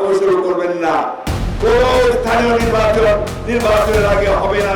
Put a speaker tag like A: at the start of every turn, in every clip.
A: কৌশল করবেন না। কোন স্থানীয় নির্বাচন, নির্বাচনের আগে হবে না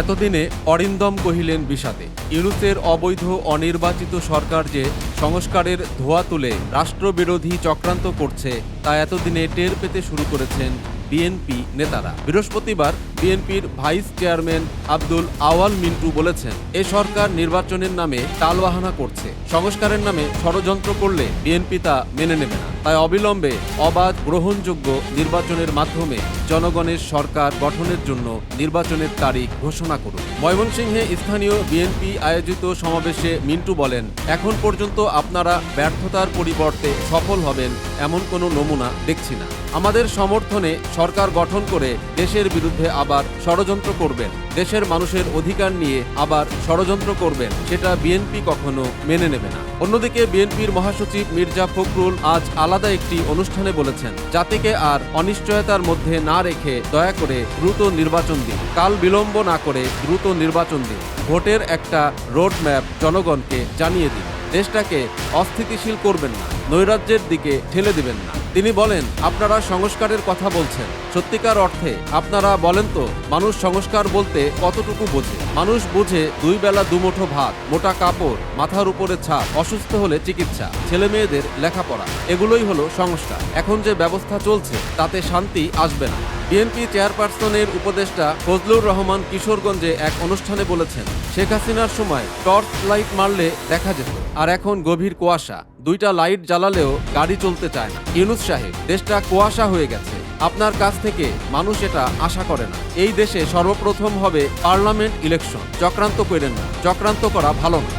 B: এতদিনে অরিন্দম কহিলেন বিষাদে ইউরোপের অবৈধ, অনির্বাচিত সরকার যে সংস্কারের ধোয়া তুলে রাষ্ট্রবিরোধী চক্রান্ত করছে, তা এতদিনে টের পেতে শুরু করেছেন বিএনপি নেতারা। বৃহস্পতিবার বিএনপির ভাইস চেয়ারম্যান আব্দুল আওয়াল মিন্টু বলেছেন, এ সরকার নির্বাচনের নামে টালবাহানা করছে। সংস্কারের নামে ষড়যন্ত্র করলে বিএনপি তা মেনে নেবে না। তাই অবিলম্বে অবাধ গ্রহণযোগ্য নির্বাচনের মাধ্যমে জনগণের সরকার গঠনের জন্য নির্বাচনের তারিখ ঘোষণা করুন। ময়মনসিংহে স্থানীয় বিএনপি আয়োজিত সমাবেশে মিন্টু বলেন, এখন পর্যন্ত আপনারা ব্যর্থতার পরিবর্তে সফল হবেন এমন কোনো নমুনা দেখছি না। আমাদের সমর্থনে সরকার গঠন করে দেশের বিরুদ্ধে আবার ষড়যন্ত্র করবেন। দেশের মানুষের অধিকার নিয়ে আবার ষড়যন্ত্র করবেন, সেটা বিএনপি কখনো মেনে নেবে না। অন্যদিকে বিএনপির মহাসচিব মির্জা ফখরুল আজ আলাদা একটি অনুষ্ঠানে বলেছেন, জাতিকে আর অনিশ্চয়তার মধ্যে না রেখে দয়া করে দ্রুত নির্বাচন দিন। কাল বিলম্ব না করে দ্রুত নির্বাচন দিন। ভোটের একটা রোড ম্যাপ জনগণকে জানিয়ে দিন। দেশটাকে অস্থিতিশীল করবেন না, নৈরাজ্যের দিকে ঠেলে দিবেন না। তিনি বলেন, আপনারা সংস্কারের কথা বলছেন। সত্যিকার অর্থে আপনারা বলেন তো, মানুষ সংস্কার বলতে কতটুকু বোঝে? মানুষ বোঝে দুই বেলা দুমুঠো ভাত, মোটা কাপড়, মাথার উপরে ছাদ অসুস্থ হলে চিকিৎসা, ছেলে মেয়েদের লেখাপড়া, এগুলোই হলো সংস্কার। এখন যে ব্যবস্থা চলছে, তাতে শান্তি আসবে না। বিএনপি চেয়ারপারসনের উপদেষ্টা ফজলুর রহমান কিশোরগঞ্জে এক অনুষ্ঠানে বলেছেন, শেখ হাসিনার সময় টর্চ লাইট মারলে দেখা যেত, আর এখন গভীর কুয়াশা। দুইটা লাইট জ্বালালেও গাড়ি চলতে চায় না। ইউনুস সাহেব, দেশটা কুয়াশা হয়ে গেছে। আপনার কাছ থেকে মানুষ এটা আশা করে না। এই দেশে সর্বপ্রথম হবে পার্লামেন্ট ইলেকশন। চক্রান্ত করেন না। চক্রান্ত করা ভালো না।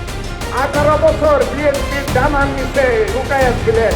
C: আঠারো বছর বিএনপির জানার নিচে লুকাইয়া ছিলেন।